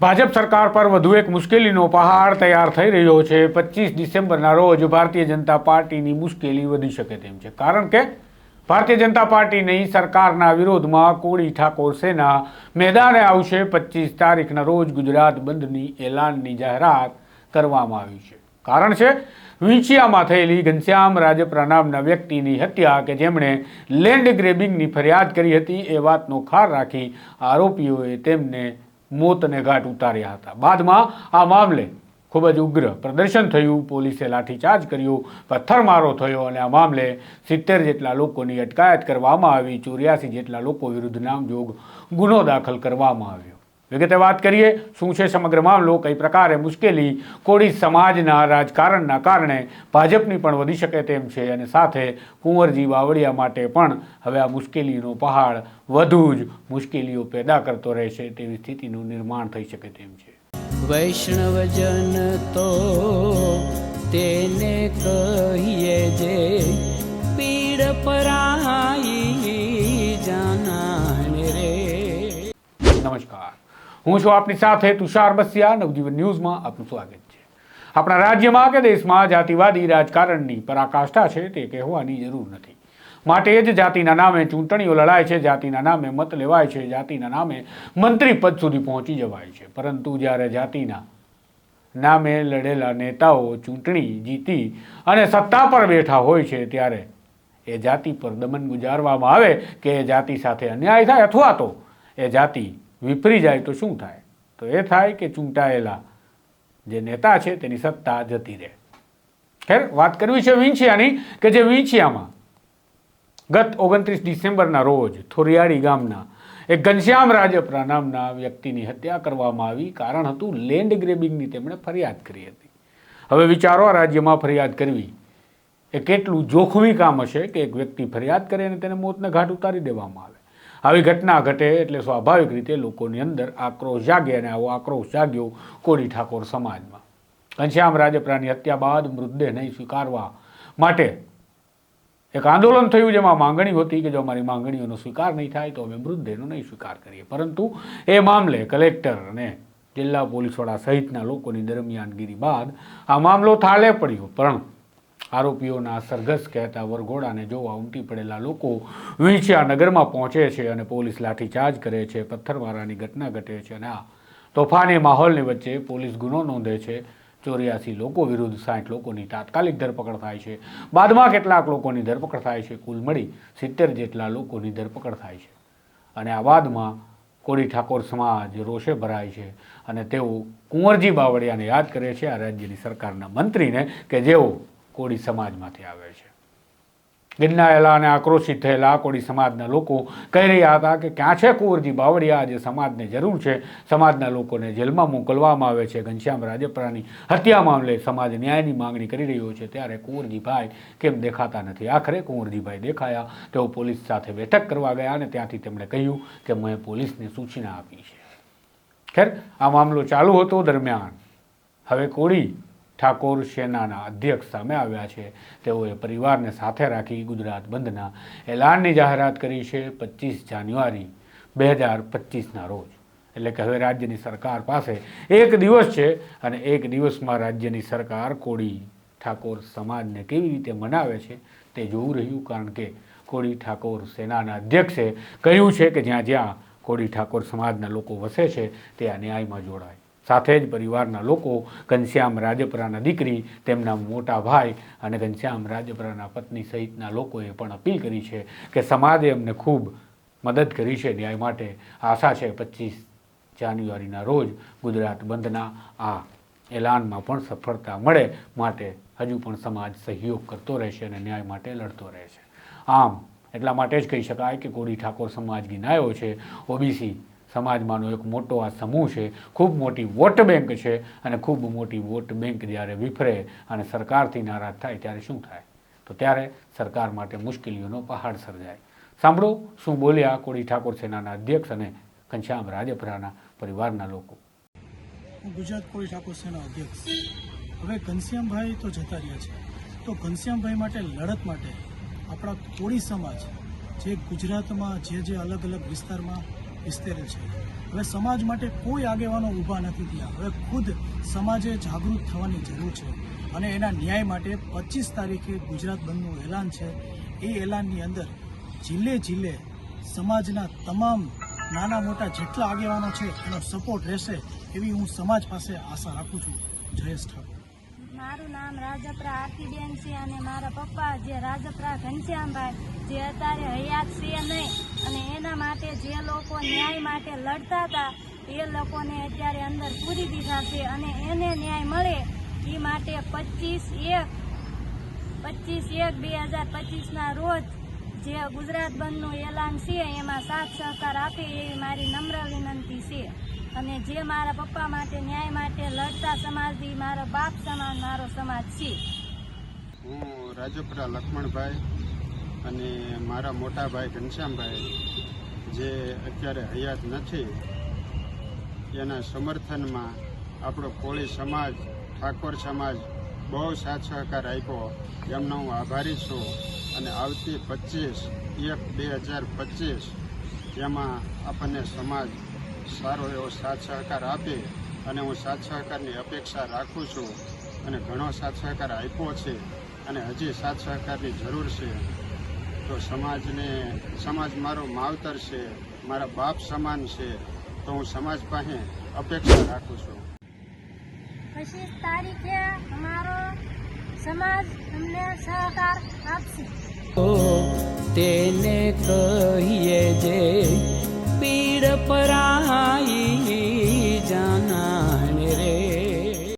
ભાજપ સરકાર પર વધુ એક મુશ્કેલીનો પહાડ તૈયાર થઈ રહ્યો છે. પચીસ ડિસેમ્બરના રોજ ભારતીય જનતા પાર્ટીની મુશ્કેલી વધી શકે તેમ છે. કારણ કે ભારતીય જનતા પાર્ટીની સરકારના વિરોધમાં કોળી ઠાકોર સેના મેદાને આવશે. પચીસ તારીખના રોજ ગુજરાત બંધની એલાનની જાહેરાત કરવામાં આવી છે. કારણ છે, વિંછિયામાં થયેલી ઘનશ્યામ રાજપરા નામના વ્યક્તિની હત્યા કે જેમણે લેન્ડ ગ્રેબિંગની ફરિયાદ કરી હતી એ વાતનો ખાર રાખી આરોપીઓએ તેમને મોતને ઘાટ ઉતાર્યા હતા. બાદમાં આ મામલે ખૂબ જ ઉગ્ર પ્રદર્શન થયું. પોલીસે લાઠીચાર્જ કર્યું, પથ્થરમારો થયો અને આ મામલે સિત્તેર જેટલા લોકોની અટકાયત કરવામાં આવી. ચોર્યાસી જેટલા લોકો વિરુદ્ધ નામજોગ ગુનો દાખલ કરવામાં આવ્યો. વિગતે વાત કરીએ, શું છે સમગ્ર મામલો, કઈ પ્રકારે મુશ્કેલી, કોળી સમાજના રાજકારણના કારણે ભાજપની પણ વધી શકે તેમ છે અને સાથે કુંવરજી બાવળિયા માટે પણ હવે આ મુશ્કેલીનો પહાડ વધુ જ મુશ્કેલીઓ પેદા કરતો રહેશે તેવી સ્થિતિનું નિર્માણ થઈ શકે તેમ છે. વૈષ્ણવજન તો તેને કહીએ જે હું છું આપની સાથે તુષાર બસિયા. નવજીવન ન્યૂઝમાં આપનું સ્વાગત છે. આપણા રાજ્યમાં કે દેશમાં જાતિવાદી રાજકારણની પરાકાષ્ઠા છે તે કહેવાની જરૂર નથી. માટે જ જાતિના નામે ચૂંટણીઓ લડાય છે, જાતિના નામે મત લેવાય છે, જાતિના નામે મંત્રી પદ સુધી પહોંચી જવાય છે. પરંતુ જ્યારે જાતિના નામે લડેલા નેતાઓ ચૂંટણી જીતી અને સત્તા પર બેઠા હોય છે, ત્યારે એ જાતિ પર દમન ગુજારવામાં આવે કે એ જાતિ સાથે અન્યાય થાય અથવા તો એ જાતિ વિફરી જાય તો શું થાય? તો એ થાય કે ચૂંટાયેલા જે નેતા છે તેની સત્તા જતી રહે. ખેર, વાત કરવી છે વિંછિયાની કે જે વિંછિયામાં ગત ઓગણત્રીસ ડિસેમ્બરના રોજ થોરિયાળી ગામના એક ઘનશ્યામ રાજપરા નામના વ્યક્તિની હત્યા કરવામાં આવી. કારણ હતું લેન્ડ ગ્રેબિંગની તેમણે ફરિયાદ કરી હતી. હવે વિચારો, આ રાજ્યમાં ફરિયાદ કરવી એ કેટલું જોખમી કામ હશે કે એક વ્યક્તિ ફરિયાદ કરે અને તેને મોતને ઘાટ ઉતારી દેવામાં આવે? આવી ઘટના ઘટે એટલે સ્વાભાવિક રીતે લોકોની અંદર આક્રોશ જાગે અને આવો આક્રોશ જાગ્યો કોળી ઠાકોર સમાજમાં. ઘનશ્યામ રાજપરાની હત્યા બાદ મૃતદેહ નહીં સ્વીકારવા માટે એક આંદોલન થયું જેમાં માંગણી હતી કે જો અમારી માંગણીઓનો સ્વીકાર નહીં થાય તો અમે મૃતદેહનો નહીં સ્વીકાર કરીએ. પરંતુ એ મામલે કલેક્ટર અને જિલ્લા પોલીસ વડા સહિતના લોકોની દરમિયાનગીરી બાદ આ મામલો થાળે પડ્યો. પણ આરોપીઓના સરઘસ કહેતા વરઘોડાને જોવા ઉમટી પડેલા લોકો વિંછિયા નગરમાં પહોંચે છે અને પોલીસ લાઠીચાર્જ કરે છે, પથ્થરમારાની ઘટના ઘટે છે અને આ તોફાની માહોલની વચ્ચે પોલીસ ગુનો નોંધે છે. ચોર્યાસી લોકો વિરુદ્ધ સાઠ લોકોની તાત્કાલિક ધરપકડ થાય છે. બાદમાં કેટલાક લોકોની ધરપકડ થાય છે. કુલ મળી સિત્તેર જેટલા લોકોની ધરપકડ થાય છે. અને આ બાદમાં કોળી ઠાકોર સમાજ રોષે ભરાય છે અને તેઓ કુંવરજી બાવળિયાને યાદ કરે છે. આ રાજ્યની સરકારના મંત્રીને કે જેઓ કોળી સમાજમાંથી આવે છે. ગિરનાયેલા અને આક્રોશિત થયેલા કોળી સમાજના લોકો કહી રહ્યા હતા કે ક્યાં છે કુંવરજી બાવળિયા? જે સમાજને જરૂર છે. સમાજના લોકોને જેલમાં મોકલવામાં આવે છે. ઘનશ્યામ રાજપરાની હત્યા મામલે સમાજ ન્યાયની માંગણી કરી રહ્યો છે. ત્યારે કુંવરજીભાઈ કેમ દેખાતા નથી? આખરે કુંવરજીભાઈ દેખાયા. તેઓ પોલીસ સાથે બેઠક કરવા ગયા અને ત્યાંથી તેમણે કહ્યું કે મેં પોલીસને સૂચના આપી છે. ખેર, આ મામલો ચાલુ હતો દરમિયાન. હવે કોળી ઠાકોર સેનાના અધ્યક્ષ સામે આવ્યા છે. તેઓએ પરિવારને સાથે રાખી ગુજરાત બંધના એલાનની જાહેરાત કરી છે પચીસ જાન્યુઆરી બે હજાર પચીસના રોજ. એટલે કે હવે રાજ્યની સરકાર પાસે એક દિવસ છે અને એક દિવસમાં રાજ્યની સરકાર કોળી ઠાકોર સમાજને કેવી રીતે મનાવે છે તે જોવું રહ્યું. કારણ કે કોળી ઠાકોર સેનાના અધ્યક્ષે કહ્યું છે કે જ્યાં જ્યાં કોળી ઠાકોર સમાજના લોકો વસે છે તે આ ન્યાયમાં જોડાય. સાથે જ પરિવારના લોકો ઘનશ્યામ રાજપરાના દીકરી, તેમના મોટા ભાઈ અને ઘનશ્યામ રાજપરાના પત્ની સહિતના લોકોએ પણ અપીલ કરી છે કે સમાજે એમને ખૂબ મદદ કરી છે. ન્યાય માટે આશા છે પચીસ જાન્યુઆરીના રોજ ગુજરાત બંધના આ એલાનમાં પણ સફળતા મળે માટે હજુ પણ સમાજ સહયોગ કરતો રહેશે અને ન્યાય માટે લડતો રહેશે. આમ, એટલા માટે જ કહી શકાય કે કોળી ઠાકોર સમાજ ગિનાયો છે. ઓબીસી સમાજમાંનો એક મોટો આ સમૂહ છે, ખૂબ મોટી વોટ બેંક છે અને ખૂબ મોટી વોટ બેંક જ્યારે વિફરે અને સરકારથી નારાજ થાય ત્યારે શું થાય? તો ત્યારે સરકાર માટે મુશ્કેલીઓનો પહાડ સર્જાય. સાંભળો શું બોલ્યા કોળી ઠાકોર સેનાના અધ્યક્ષ અને ઘનશ્યામ રાજપરાના પરિવારના લોકો. ગુજરાત કોળી ઠાકોર સેના અધ્યક્ષ. હવે ઘનશ્યામભાઈ તો જતા રહ્યા છે. તો ઘનશ્યામભાઈ માટે લડત માટે આપણા કોળી સમાજ જે ગુજરાતમાં જે જે અલગ અલગ વિસ્તારમાં વિસ્તરે છે. હવે સમાજ માટે કોઈ આગેવાનો ઊભા નથી થયા. હવે ખુદ સમાજે જાગૃત થવાની જરૂર છે અને એના ન્યાય માટે પચીસ તારીખે ગુજરાત બંધનું એલાન છે. એ એલાનની અંદર જિલ્લે જિલ્લે સમાજના તમામ નાના મોટા જેટલા આગેવાનો છે એનો સપોર્ટ રહેશે એવી હું સમાજ પાસે આશા રાખું છું. જયેશ ઠાકોર. મારું નામ રાજપરા આરતીબેન છે અને મારા પપ્પા જે રાજપરા ઘનશ્યામભાઈ જે અત્યારે હયાત છે નહીં અને એના માટે જે લોકો ન્યાય માટે લડતા હતા, એ લોકોને અત્યારે અંદર પૂરી દીધા છે અને એને ન્યાય મળે એ માટે પચીસ એક પચીસ એક બે હજાર પચીસના રોજ જે ગુજરાત બંધનું એલાન છે, એમાં સાથ સહકાર આપે એવી મારી નમ્ર વિનંતી છે. અને જે મારા પપ્પા માટે ન્યાય માટે લડતા સમાજથી મારો બાપ સમાન, મારો સમાજ છે. હું રાજપરા લક્ષ્મણભાઈ અને મારા મોટા ભાઈ ઘનશ્યામભાઈ જે અત્યારે હયાત નથી, એના સમર્થનમાં આપણો કોળી સમાજ, ઠાકોર સમાજ બહુ સાથ સહકાર આપ્યો. એમનો હું આભારી છું. અને આવતી પચીસ, એક બે હજાર પચીસ, એમાં આપણને સમાજ સારો એવો સાથ સહકાર આપે અને હું સાથ સહકારની અપેક્ષા રાખું છું અને ઘણો સાથ સહકાર આપ્યો છે અને હજી સાથ સહકારની જરૂર છે. તો સમાજને સમાજ મારો માવતર છે મારા બાપ સમાન છે તો હું સમાજ પાસે અપેક્ષા રાખું છું. પચીસ તારીખે અમારો સમાજ અમને સહકાર આપશે. તેને કહીએ જે પીડ પરાઈ